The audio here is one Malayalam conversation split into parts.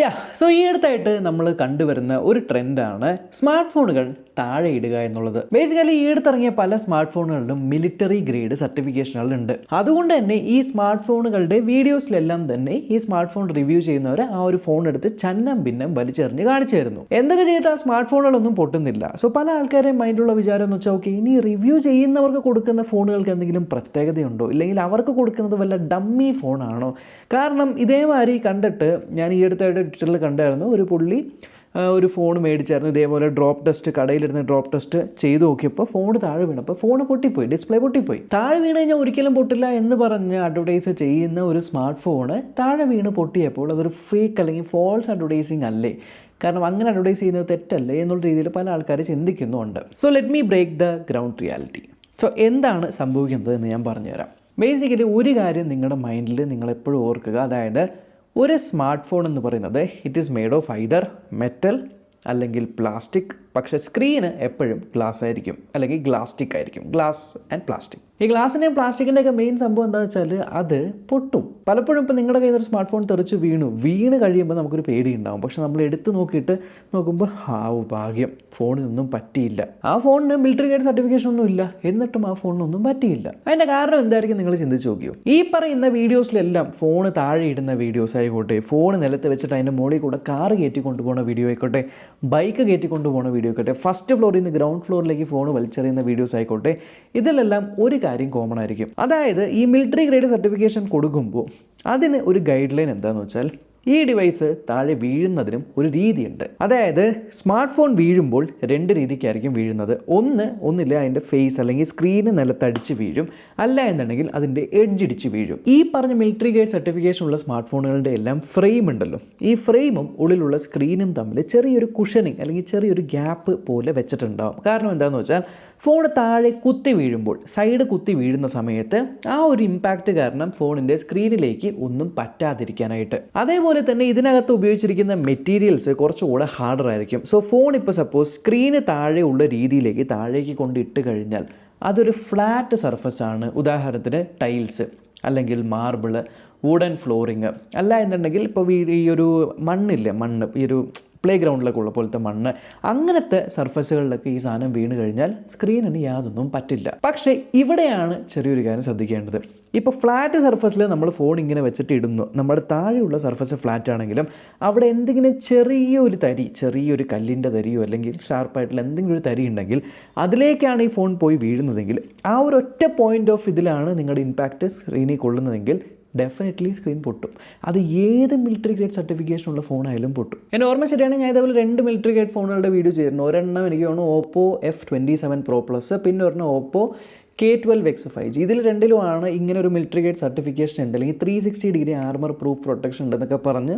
യാ സോ ഈ അടുത്തായിട്ട് നമ്മൾ കണ്ടുവരുന്ന ഒരു ട്രെൻഡാണ് സ്മാർട്ട് ഫോണുകൾ താഴെ ഇടുക എന്നുള്ളത്. ബേസിക്കലി ഈ അടുത്തിറങ്ങിയ പല സ്മാർട്ട് ഫോണുകളിലും മിലിറ്ററി ഗ്രേഡ് സർട്ടിഫിക്കേഷനുകൾ ഉണ്ട്. അതുകൊണ്ട് തന്നെ ഈ സ്മാർട്ട് ഫോണുകളുടെ വീഡിയോസിലെല്ലാം തന്നെ ഈ സ്മാർട്ട് ഫോൺ റിവ്യൂ ചെയ്യുന്നവർ ആ ഒരു ഫോൺ എടുത്ത് ചന്നം ഭിന്നം വലിച്ചെറിഞ്ഞ് കാണിച്ചു തരുന്നു. എന്തൊക്കെ ചെയ്തിട്ട് ആ സ്മാർട്ട് ഫോണുകളൊന്നും പൊട്ടുന്നില്ല. സോ പല ആൾക്കാരെയും മൈൻഡുള്ള വിചാരം എന്ന് വെച്ചാൽ ഓക്കെ ഇനി റിവ്യൂ ചെയ്യുന്നവർക്ക് കൊടുക്കുന്ന ഫോണുകൾക്ക് എന്തെങ്കിലും പ്രത്യേകതയുണ്ടോ? ഇല്ലെങ്കിൽ അവർക്ക് കൊടുക്കുന്നത് വല്ല ഡമ്മി ഫോണാണോ കാരണം ഇതേമാതിരി കണ്ടിട്ട് ഞാൻ ഈ അടുത്തായിട്ട് ട്വിറ്ററിൽ കണ്ടായിരുന്നു. ഒരു പുള്ളി ഒരു ഫോൺ മേടിച്ചായിരുന്നു. ഇതേപോലെ ഡ്രോപ്പ് ടെസ്റ്റ് കടയിലിരുന്ന് ഡ്രോപ്പ് ടെസ്റ്റ് ചെയ്ത് നോക്കിയപ്പോൾ ഫോൺ താഴെ വീണപ്പോൾ ഫോൺ പൊട്ടിപ്പോയി ഡിസ്പ്ലേ പൊട്ടിപ്പോയി. താഴെ വീണ് കഴിഞ്ഞാൽ ഒരിക്കലും പൊട്ടില്ല എന്ന് പറഞ്ഞ് അഡ്വർടൈസ് ചെയ്യുന്ന ഒരു സ്മാർട്ട് ഫോണ് താഴെ വീണ് പൊട്ടിയപ്പോൾ അതൊരു ഫേക്ക് അല്ലെങ്കിൽ ഫോൾസ് അഡ്വർടൈസിങ് അല്ലേ? കാരണം അങ്ങനെ അഡ്വർടൈസ് ചെയ്യുന്നത് തെറ്റല്ലേ എന്നുള്ള രീതിയിൽ പല ആൾക്കാർ ചിന്തിക്കുന്നുണ്ട്. So let me break the ground reality so എന്താണ് സംഭവിക്കുന്നത് എന്ന് ഞാൻ പറഞ്ഞുതരാം. ബേസിക്കലി ഒരു കാര്യം നിങ്ങളുടെ മൈൻഡിൽ നിങ്ങൾ എപ്പോഴും ഓർക്കുക. അതായത് ഒരു സ്മാർട്ട് ഫോൺ എന്ന് പറയുന്നത് it is made of either metal അല്ലെങ്കിൽ പ്ലാസ്റ്റിക് പക്ഷേ സ്ക്രീന് എപ്പോഴും ഗ്ലാസ് ആയിരിക്കും. അല്ലെങ്കിൽ ഗ്ലാസ്റ്റിക് ആയിരിക്കും. ഗ്ലാസ് ആൻഡ് പ്ലാസ്റ്റിക് ഈ ഗ്ലാസിന്റെയും പ്ലാസ്റ്റിക്കിന്റെയൊക്കെ മെയിൻ സംഭവം എന്താ വെച്ചാൽ അത് പൊട്ടും. പലപ്പോഴും ഇപ്പോൾ നിങ്ങളുടെ കയ്യിൽ ഒരു സ്മാർട്ട് ഫോൺ തെറിച്ച് വീണു. വീണ് കഴിയുമ്പോൾ നമുക്കൊരു പേടി ഉണ്ടാവും പക്ഷെ നമ്മൾ എടുത്ത് നോക്കിയിട്ട് നോക്കുമ്പോൾ ഹാവ് ഭാഗ്യം. ഫോണിനൊന്നും പറ്റിയില്ല. ആ ഫോണിന് മിലിറ്ററി ഗൈഡ് സർട്ടിഫിക്കേഷൻ ഒന്നും ഇല്ല. എന്നിട്ടും ആ ഫോണിനൊന്നും പറ്റിയില്ല. അതിന്റെ കാരണം എന്തായിരിക്കും നിങ്ങൾ ചിന്തിച്ച് നോക്കിയോ? ഈ പറയുന്ന വീഡിയോസിലെല്ലാം ഫോൺ താഴെ ഇടുന്ന വീഡിയോസ് ആയിക്കോട്ടെ ഫോൺ നിലത്ത് വെച്ചിട്ട് അതിന്റെ മുകളിൽ കൂടെ കാർ കയറ്റി കൊണ്ടുപോകുന്ന വീഡിയോ ആയിക്കോട്ടെ ബൈക്ക് കയറ്റി കൊണ്ടുപോകുന്ന വീഡിയോ ആയിക്കോട്ടെ ഫസ്റ്റ് ഫ്ലോറിൽ നിന്ന് ഗ്രൗണ്ട് ഫ്ലോറിലേക്ക് ഫോൺ വലിച്ചെറിയുന്ന വീഡിയോസ് ആയിക്കോട്ടെ ഇതിലെല്ലാം ഒരു കാര്യം കോമൺ ആയിരിക്കും. അതായത് ഈ മിലിറ്ററി ഗ്രേഡ് സർട്ടിഫിക്കേഷൻ കൊടുക്കുമ്പോൾ അതിന് ഒരു ഗൈഡ് ലൈൻ എന്താണെന്ന് വെച്ചാൽ ഈ ഡിവൈസ് താഴെ വീഴുന്നതിനും ഒരു രീതിയുണ്ട്. അതായത് സ്മാർട്ട് ഫോൺ വീഴുമ്പോൾ രണ്ട് രീതിക്കായിരിക്കും വീഴുന്നത്. ഒന്ന് ഒന്നില്ല അതിന്റെ ഫേസ് അല്ലെങ്കിൽ സ്ക്രീന് നിലത്തടിച്ച് വീഴും. അല്ല എന്നുണ്ടെങ്കിൽ അതിന്റെ എഡ്ജ് ഇടിച്ച് വീഴും. ഈ പറഞ്ഞ മിലിറ്ററി ഗേഡ് സർട്ടിഫിക്കേഷൻ ഉള്ള സ്മാർട്ട് ഫോണുകളുടെ എല്ലാം ഫ്രെയിം ഉണ്ടല്ലോ. ഈ ഫ്രെയിമും ഉള്ളിലുള്ള സ്ക്രീനും തമ്മിൽ ചെറിയൊരു കുഷനിങ് അല്ലെങ്കിൽ ചെറിയൊരു ഗ്യാപ്പ് പോലെ വെച്ചിട്ടുണ്ടാവും. കാരണം എന്താണെന്ന് വെച്ചാൽ ഫോൺ താഴെ കുത്തി വീഴുമ്പോൾ സൈഡ് കുത്തി വീഴുന്ന സമയത്ത് ആ ഒരു ഇമ്പാക്റ്റ് കാരണം ഫോണിന്റെ സ്ക്രീനിലേക്ക് ഒന്നും പറ്റാതിരിക്കാനായിട്ട്. അതേപോലെ തന്നെ ഇതിനകത്ത് ഉപയോഗിച്ചിരിക്കുന്ന മെറ്റീരിയൽസ് കുറച്ചുകൂടെ ഹാർഡർ ആയിരിക്കും. സോ ഫോൺ ഇപ്പോൾ സപ്പോസ് സ്ക്രീന് താഴെ ഉള്ള രീതിയിലേക്ക് താഴേക്ക് കൊണ്ട് ഇട്ട് കഴിഞ്ഞാൽ അതൊരു ഫ്ലാറ്റ് സർഫസ് ആണ്. ഉദാഹരണത്തിന് ടൈൽസ് അല്ലെങ്കിൽ മാർബിൾ വുഡൻ ഫ്ലോറിങ് അല്ല എന്നുണ്ടെങ്കിൽ ഇപ്പോൾ ഈ ഒരു മണ്ണില്ലേ മണ്ണ് ഈ ഒരു പ്ലേ ഗ്രൗണ്ടിലൊക്കെ ഉള്ള പോലത്തെ മണ്ണ്. അങ്ങനത്തെ സർഫസുകളിലൊക്കെ ഈ സാധനം വീണ് കഴിഞ്ഞാൽ സ്ക്രീനിന് യാതൊന്നും പറ്റില്ല. പക്ഷേ ഇവിടെയാണ് ചെറിയൊരു കാര്യം ശ്രദ്ധിക്കേണ്ടത്. ഇപ്പോൾ ഫ്ലാറ്റ് സർഫസിൽ നമ്മൾ ഫോൺ ഇങ്ങനെ വെച്ചിട്ട് ഇടുന്നു. നമ്മുടെ താഴെയുള്ള സർഫസ് ഫ്ലാറ്റ് ആണെങ്കിലും അവിടെ എന്തെങ്കിലും ചെറിയൊരു തരി ചെറിയൊരു കല്ലിന്റെ തരിയോ അല്ലെങ്കിൽ ഷാർപ്പായിട്ടുള്ള എന്തെങ്കിലും ഒരു തരി ഉണ്ടെങ്കിൽ അതിലേക്കാണ് ഈ ഫോൺ പോയി വീഴുന്നതെങ്കിൽ ആ ഒരു ഒറ്റ പോയിന്റ് ഓഫ് ഇതിലാണ് നിങ്ങളുടെ ഇമ്പാക്റ്റ് സ്ക്രീനിൽ കൊള്ളുന്നതെങ്കിൽ ഡെഫിനറ്റ്ലി സ്ക്രീൻ പൊട്ടും. അത് ഏത് മിലിറ്ററി ഗ്രേഡ് സർട്ടിഫിക്കേഷൻ ഉള്ള ഫോണായാലും പൊട്ടും. എന്റെ ഓർമ്മ ശരിയാണെങ്കിൽ ഞാൻ ഇതേപോലെ രണ്ട് മിലിറ്ററി ഗ്രേഡ് ഫോണുകളുടെ വീഡിയോ ചെയ്തിരുന്നു ഒരെണ്ണം എനിക്ക് തോന്നുന്നു Oppo F twenty seven pro plus പിന്നെ ഒരെണ്ണം Oppo K twelve X five G ഇതിൽ രണ്ടിലുമാണ് ഇങ്ങനെ ഒരു മിലിറ്ററി ഗേഡ് സർട്ടിഫിക്കേഷൻ ഉണ്ട്. അല്ലെങ്കിൽ three sixty degree armour proof protection ഉണ്ടെന്നൊക്കെ പറഞ്ഞ്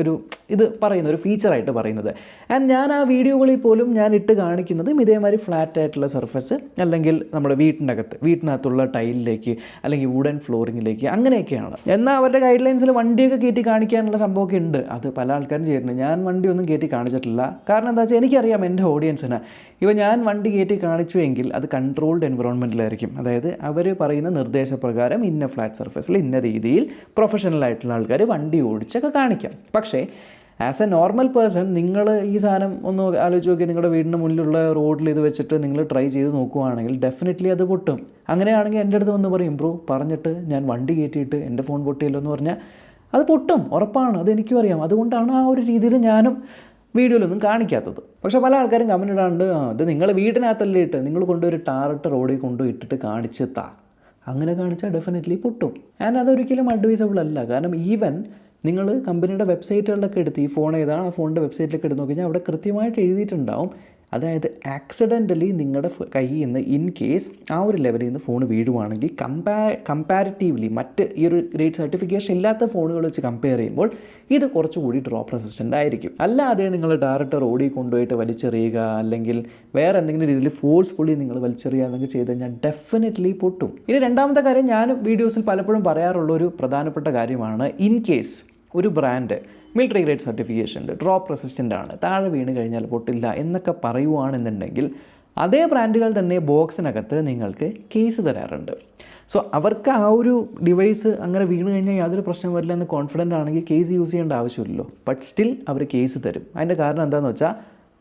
ഒരു ഇത് പറയുന്ന ഒരു ഫീച്ചറായിട്ട് പറയുന്നത്. ആൻഡ് ഞാൻ ആ വീഡിയോകളിൽ പോലും ഞാൻ ഇട്ട് കാണിക്കുന്നതും ഇതേമാതിരി ഫ്ലാറ്റ് ആയിട്ടുള്ള സർഫസ് അല്ലെങ്കിൽ നമ്മുടെ വീട്ടിന്റെ അകത്ത് വീട്ടിനകത്തുള്ള ടൈലിലേക്ക് അല്ലെങ്കിൽ വുഡൻ ഫ്ലോറിങ്ങിലേക്ക് അങ്ങനെയൊക്കെയാണ്. എന്നാൽ അവരുടെ ഗൈഡ് ലൈൻസിൽ വണ്ടിയൊക്കെ കയറ്റി കാണിക്കാനുള്ള സംഭവമൊക്കെ ഉണ്ട്. അത് പല ആൾക്കാരും ചെയ്യുന്നുണ്ട് ഞാൻ വണ്ടി ഒന്നും കയറ്റി കാണിച്ചിട്ടില്ല. കാരണം എന്താ വെച്ചാൽ എനിക്കറിയാം എന്റെ ഓഡിയൻസിന് ഇവ ഞാൻ വണ്ടി കയറ്റി കാണിച്ചുവെങ്കിൽ അത് കൺട്രോൾഡ് എൻവറോൺമെന്റിലായിരിക്കും അതായത് അവർ പറയുന്ന നിർദ്ദേശപ്രകാരം ഇന്ന ഫ്ലാറ്റ് സർഫസിൽ ഇന്ന രീതിയിൽ പ്രൊഫഷണൽ ആയിട്ടുള്ള ആൾക്കാർ വണ്ടി ഓടിച്ചൊക്കെ കാണിക്കാം. പക്ഷേ ആസ് എ നോർമൽ പേഴ്സൺ നിങ്ങൾ ഈ സാധനം ഒന്ന് ആലോചിച്ച് നോക്കി നിങ്ങളുടെ വീടിന് മുന്നിലുള്ള റോഡിൽ ഇത് വെച്ചിട്ട് നിങ്ങൾ ട്രൈ ചെയ്ത് നോക്കുവാണെങ്കിൽ ഡെഫിനറ്റ്ലി അത് പൊട്ടും. അങ്ങനെയാണെങ്കിൽ എന്റെ അടുത്ത് വന്ന് പറയും ബ്രോ പറഞ്ഞിട്ട് ഞാൻ വണ്ടി കയറ്റിയിട്ട് എന്റെ ഫോൺ പൊട്ടിയല്ലോ എന്ന് പറഞ്ഞാൽ അത് പൊട്ടും ഉറപ്പാണ് അത് എനിക്കും അറിയാം. അതുകൊണ്ടാണ് ആ ഒരു രീതിയിൽ ഞാനും വീഡിയോയിലൊന്നും കാണിക്കാത്തത്. പക്ഷേ പല ആൾക്കാരും കമന്റ് ഇടാണ്ട് "ആ, ഇത് നിങ്ങൾ വീടിനകത്തല്ലേ ഇട്ട് നിങ്ങൾ കൊണ്ടൊരു ടാറിട്ട് റോഡിൽ കൊണ്ടുപോയി ഇട്ടിട്ട് കാണിച്ച് താ അങ്ങനെ കാണിച്ചാൽ ഡെഫിനറ്റ്ലി പൊട്ടും. ആൻഡ് അതൊരിക്കലും അഡ്വൈസബിൾ അല്ല. കാരണം ഈവൻ നിങ്ങൾ കമ്പനിയുടെ വെബ്സൈറ്റുകളിലൊക്കെ എടുത്ത് ഈ ഫോൺ ഏതാണ് ആ ഫോണിന്റെ വെബ്സൈറ്റിലൊക്കെ എടുത്ത് നോക്കി കഴിഞ്ഞാൽ അവിടെ കൃത്യമായിട്ട് എഴുതിയിട്ടുണ്ടാവും അതായത് ആക്സിഡന്റലി നിങ്ങളുടെ കയ്യിൽ നിന്ന് ഇൻ കേസ് ആ ഒരു ലെവലിൽ നിന്ന് ഫോൺ വീഴുവാണെങ്കിൽ കമ്പാ കമ്പാരിറ്റീവ്ലി മറ്റ് ഈ ഒരു ഗ്രേഡ് സർട്ടിഫിക്കേഷൻ ഇല്ലാത്ത ഫോണുകൾ വെച്ച് കമ്പയർ ചെയ്യുമ്പോൾ ഇത് കുറച്ചുകൂടി ഡ്രോപ്പ് റെസിസ്റ്റന്റ് ആയിരിക്കും. അല്ലാതെ നിങ്ങൾ ഡയറക്റ്റ് റോഡിൽ കൊണ്ടുപോയിട്ട് വലിച്ചെറിയുക അല്ലെങ്കിൽ വേറെ എന്തെങ്കിലും രീതിയിൽ ഫോഴ്സ്ഫുള്ളി നിങ്ങൾ വലിച്ചെറിയുക എന്നൊക്കെ ചെയ്ത് കഴിഞ്ഞാൽ ഡെഫിനറ്റ്ലി പൊട്ടും. ഇനി രണ്ടാമത്തെ കാര്യം ഞാൻ വീഡിയോസിൽ പലപ്പോഴും പറയാറുള്ള ഒരു പ്രധാനപ്പെട്ട കാര്യമാണ് ഇൻ കേസ് ഒരു ബ്രാൻഡ് മിലിറ്ററി ഗ്രേഡ് സർട്ടിഫിക്കേഷൻ ഉണ്ട്. ഡ്രോപ്പ് റെസിസ്റ്റന്റ് ആണ്. താഴെ വീണ് കഴിഞ്ഞാൽ പൊട്ടില്ല എന്നൊക്കെ പറയുവാണെന്നുണ്ടെങ്കിൽ അതേ ബ്രാൻഡുകൾ തന്നെ ബോക്സിനകത്ത് നിങ്ങൾക്ക് കേസ് തരാറുണ്ട്. സോ അവർക്ക് ആ ഒരു ഡിവൈസ് അങ്ങനെ വീണ് കഴിഞ്ഞാൽ യാതൊരു പ്രശ്നം വരില്ല എന്ന് കോൺഫിഡന്റ് ആണെങ്കിൽ കേസ് യൂസ് ചെയ്യേണ്ട ആവശ്യമില്ലല്ലോ. ബട്ട് സ്റ്റിൽ അവർ കേസ് തരും. അതിന്റെ കാരണം എന്താണെന്ന് വെച്ചാൽ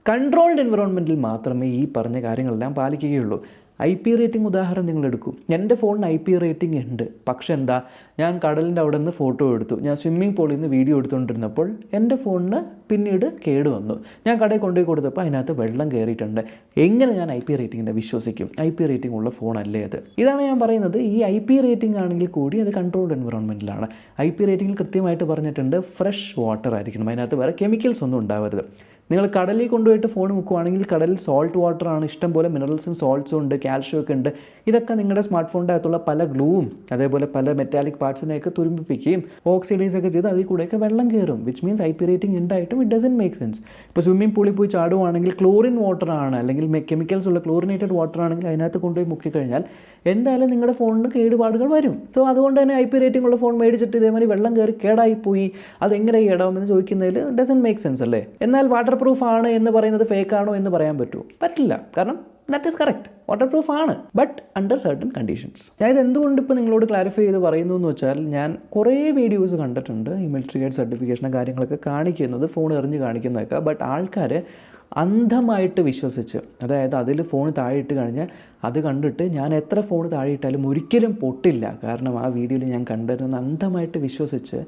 കൺട്രോൾഡ് എൻവറോൺമെന്റിൽ മാത്രമേ ഈ പറഞ്ഞ കാര്യങ്ങളെല്ലാം പാലിക്കുകയുള്ളൂ. ഐ പി റേറ്റിംഗ് ഉദാഹരണം നിങ്ങൾ എടുക്കും. എന്റെ ഫോണിന് ഐ പി റേറ്റിംഗ് ഉണ്ട്. പക്ഷെ എന്താ? ഞാൻ കടലിന്റെ അവിടെ നിന്ന് ഫോട്ടോ എടുത്തു. ഞാൻ സ്വിമ്മിംഗ് പൂളിൽ നിന്ന് വീഡിയോ എടുത്തുകൊണ്ടിരുന്നപ്പോൾ എന്റെ ഫോണിന് പിന്നീട് കേട് വന്നു. ഞാൻ കടയിൽ കൊണ്ടുപോയി കൊടുത്തപ്പോൾ അതിനകത്ത് വെള്ളം കയറിയിട്ടുണ്ട്. എങ്ങനെ ഞാൻ ഐ പി റേറ്റിങ്ങിനെ വിശ്വസിക്കും? ഐ പി റേറ്റിംഗ് ഉള്ള ഫോണല്ലേ അത്? ഇതാണ് ഞാൻ പറയുന്നത്. ഈ ഐ പി റേറ്റിംഗ് ആണെങ്കിൽ കൂടി അത് കൺട്രോൾഡ് എൻവിറോൺമെന്റിലാണ് ഐ പി റേറ്റിംഗിൽ കൃത്യമായിട്ട് പറഞ്ഞിട്ടുണ്ട് ഫ്രഷ് വാട്ടർ ആയിരിക്കണം. അതിനകത്ത് വേറെ കെമിക്കൽസ് ഒന്നും ഉണ്ടാവരുത്. നിങ്ങൾ കടലിൽ കൊണ്ടുപോയിട്ട് ഫോൺ മുക്കുവാണെങ്കിൽ കടലിൽ സോൾട്ട് വാട്ടർ ആണ്. ഇഷ്ടം പോലെ മിനറൽസും സോൾട്ട്സും ഉണ്ട് കാൽഷ്യം ഒക്കെ ഉണ്ട്. ഇതൊക്കെ നിങ്ങളുടെ സ്മാർട്ട് ഫോണിന്റെ അകത്തുള്ള പല ഗ്ലൂവും അതേപോലെ പല മെറ്റാലിക് പാർട്സിനെയൊക്കെ തുരുമ്പിപ്പിക്കുകയും ഓക്സിഡൈസ് ഒക്കെ ചെയ്ത് അതിൽ കൂടെയൊക്കെ വെള്ളം കയറും which means I P rating ഉണ്ടായിട്ടും ഇറ്റ് ഡസൻ മേക്ക് സെൻസ് ഇപ്പോൾ സ്വിമ്മിംഗ് പൂളിൽ പോയി ചാടുവാണെങ്കിൽ ക്ലോറിൻ വാട്ടർ ആണ് അല്ലെങ്കിൽ കെമിക്കൽസ് ഉള്ള ക്ലോറിനേറ്റഡ് വാട്ടർ ആണെങ്കിൽ അതിനകത്ത് കൊണ്ടുപോയി മുക്കിക്കഴിഞ്ഞാൽ എന്തായാലും നിങ്ങളുടെ ഫോണിന് കേടുപാടുകൾ വരും. സോ അതുകൊണ്ട് തന്നെ ഐ പി റേറ്റിംഗ് ഉള്ള ഫോൺ മേടിച്ചിട്ട് ഇതേമാതിരി വെള്ളം കയറി കേടായിപ്പോയി അതെങ്ങനെ കേടാവുമെന്ന് ചോദിക്കുന്നതിൽ ഡസൻ മേക്ക് സെൻസ് അല്ലേ? എന്നാൽ വാട്ടർ പ്രൂഫ് ആണ് എന്ന് പറയുന്നത് ഫേക്ക് ആണോ എന്ന് പറയാൻ പറ്റുമോ? പറ്റില്ല. കാരണം that is correct water proof ആണ്. ബട്ട് അണ്ടർ സർട്ടൺ കണ്ടീഷൻസ് ഞാൻ ഇത് എന്തുകൊണ്ട് ഇപ്പോൾ നിങ്ങളോട് ക്ലാരിഫൈ ചെയ്ത് പറയുന്നു എന്ന് വെച്ചാൽ ഞാൻ കുറേ വീഡിയോസ് കണ്ടിട്ടുണ്ട്. ഈ മിലിറ്ററി ഗൈഡ് സർട്ടിഫിക്കേഷൻ കാര്യങ്ങളൊക്കെ കാണിക്കുന്നത് ഫോൺ എറിഞ്ഞ് കാണിക്കുന്നതൊക്കെ. ബട്ട് ആൾക്കാർ അന്ധമായിട്ട് വിശ്വസിച്ച് അതായത് അതിൽ ഫോൺ താഴെ ഇട്ട് കഴിഞ്ഞാൽ അത് കണ്ടിട്ട് ഞാൻ എത്ര ഫോൺ താഴെയിട്ടാലും ഒരിക്കലും പൊട്ടില്ല. കാരണം ആ വീഡിയോയിൽ ഞാൻ കണ്ടിരുന്ന അന്ധമായിട്ട് വിശ്വസിച്ച്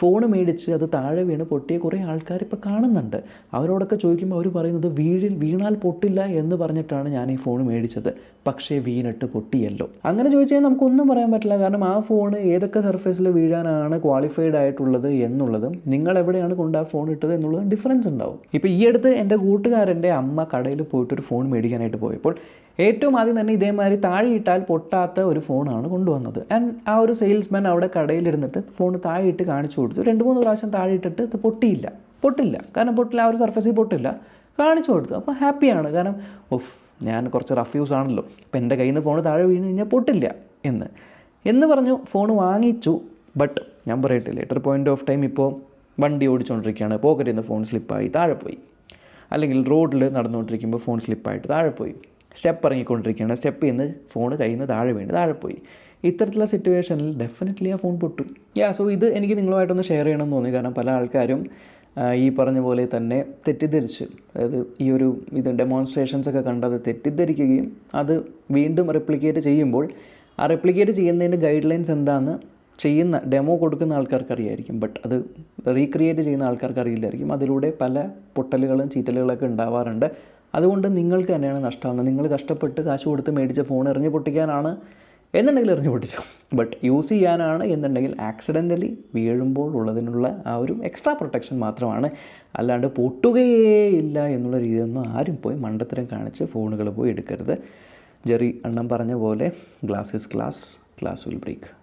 ഫോൺ മേടിച്ച് അത് താഴെ വീണ് പൊട്ടിയ കുറേ ആൾക്കാർ ഇപ്പോൾ കാണുന്നുണ്ട്. അവരോടൊക്കെ ചോദിക്കുമ്പോൾ അവർ പറയുന്നത് വീഴിൽ വീണാൽ പൊട്ടില്ല എന്ന് പറഞ്ഞിട്ടാണ് ഞാൻ ഈ ഫോൺ മേടിച്ചത്. പക്ഷേ വീണിട്ട് പൊട്ടിയല്ലോ. അങ്ങനെ ചോദിച്ചാൽ നമുക്കൊന്നും പറയാൻ പറ്റില്ല. കാരണം ആ ഫോൺ ഏതൊക്കെ സർഫേസിൽ വീഴാനാണ് ക്വാളിഫൈഡ് ആയിട്ടുള്ളത് എന്നുള്ളതും നിങ്ങൾ എവിടെയാണ് കൊണ്ട് ആ ഫോൺ ഇട്ടത് എന്നുള്ളതും ഡിഫറൻസ് ഉണ്ടാവും. ഇപ്പോൾ ഈ അടുത്ത് എന്റെ കൂട്ടുകാരന്റെ അമ്മ കടയിൽ പോയിട്ടൊരു ഫോൺ മേടിക്കാനായിട്ട് പോയപ്പോൾ ഏറ്റവും ആദ്യം തന്നെ ഇതേമാതിരി താഴെയിട്ടാൽ പൊട്ടാത്ത ഒരു ഫോണാണ് കൊണ്ടുവന്നത്. ആൻഡ് ആ ഒരു സെയിൽസ്മാൻ അവിടെ കടയിലിരുന്നിട്ട് ഫോൺ താഴെയിട്ട് കാണിച്ചു കൊടുത്തു. രണ്ട് മൂന്ന് പ്രാവശ്യം താഴെയിട്ടിട്ട് ഇത് പൊട്ടിയില്ല. പൊട്ടില്ല. കാരണം പൊട്ടില്ല ആ ഒരു സർഫസിൽ പൊട്ടില്ല. കാണിച്ചു കൊടുത്തു. അപ്പോൾ ഹാപ്പിയാണ് കാരണം ഓഫ് ഞാൻ കുറച്ച് റഫ് യൂസ് ആണല്ലോ. അപ്പം എന്റെ കയ്യിൽ നിന്ന് ഫോൺ താഴെ വീണ് കഴിഞ്ഞാൽ പൊട്ടില്ല. എന്ന്. എന്ന് പറഞ്ഞു ഫോൺ വാങ്ങിച്ചു. ബട്ട് ഞാൻ പറയട്ടെ ലേറ്റർ പോയിന്റ് ഓഫ് ടൈം ഇപ്പോൾ വണ്ടി ഓടിച്ചുകൊണ്ടിരിക്കുകയാണ് പോക്കറ്റിൽ നിന്ന് ഫോൺ സ്ലിപ്പായി താഴെ പോയി. അല്ലെങ്കിൽ റോഡിൽ നടന്നുകൊണ്ടിരിക്കുമ്പോൾ ഫോൺ സ്ലിപ്പായിട്ട് താഴെ പോയി. സ്റ്റെപ്പ് ഇറങ്ങിക്കൊണ്ടിരിക്കുകയാണ്. സ്റ്റെപ്പ് ചെയ്യുന്ന ഫോൺ കയ്യിൽ നിന്ന് താഴെ വീണ് താഴെ പോയി. ഇത്തരത്തിലുള്ള സിറ്റുവേഷനിൽ ഡെഫിനറ്റ്ലി ആ ഫോൺ പൊട്ടും. യാ സോ ഇത് എനിക്ക് നിങ്ങളുമായിട്ടൊന്ന് ഷെയർ ചെയ്യണം എന്ന് തോന്നി. കാരണം പല ആൾക്കാരും ഈ പറഞ്ഞ പോലെ തന്നെ തെറ്റിദ്ധരിച്ച് അതായത് ഈ ഒരു ഇത് ഡെമോൺസ്ട്രേഷൻസ് ഒക്കെ കണ്ടത് തെറ്റിദ്ധരിക്കുകയും അത് വീണ്ടും റെപ്ലിക്കേറ്റ് ചെയ്യുമ്പോൾ ആ റെപ്ലിക്കേറ്റ് ചെയ്യുന്നതിന്റെ ഗൈഡ് ലൈൻസ് എന്താണെന്ന് ചെയ്യുന്ന ഡെമോ കൊടുക്കുന്ന ആൾക്കാർക്ക് അറിയായിരിക്കും ബട്ട് അത് റീക്രിയേറ്റ് ചെയ്യുന്ന ആൾക്കാർക്ക് അറിയില്ലായിരിക്കും അതിലൂടെ പല പൊട്ടലുകളും ചീറ്റലുകളൊക്കെ ഉണ്ടാവാറുണ്ട്. അതുകൊണ്ട് നിങ്ങൾക്ക് തന്നെയാണ് നഷ്ടമാകുന്നത്. നിങ്ങൾ കഷ്ടപ്പെട്ട് കാശ് കൊടുത്ത് മേടിച്ച ഫോൺ എറിഞ്ഞ് പൊട്ടിക്കാനാണ് എന്നുണ്ടെങ്കിൽ എറിഞ്ഞ് പൊട്ടിച്ചു. ബട്ട് യൂസ് ചെയ്യാനാണ് എന്നുണ്ടെങ്കിൽ ആക്സിഡന്റലി വീഴുമ്പോൾ ഉള്ളതിനുള്ള ആ ഒരു എക്സ്ട്രാ പ്രൊട്ടക്ഷൻ മാത്രമാണ്. അല്ലാണ്ട് പൊട്ടുകയേ ഇല്ല എന്നുള്ള രീതിയൊന്നും ആരും പോയി മണ്ടത്തരം കാണിച്ച് ഫോണുകൾ പോയി എടുക്കരുത്. ജെറി അണ്ണം പറഞ്ഞ പോലെ glass is glass glass will break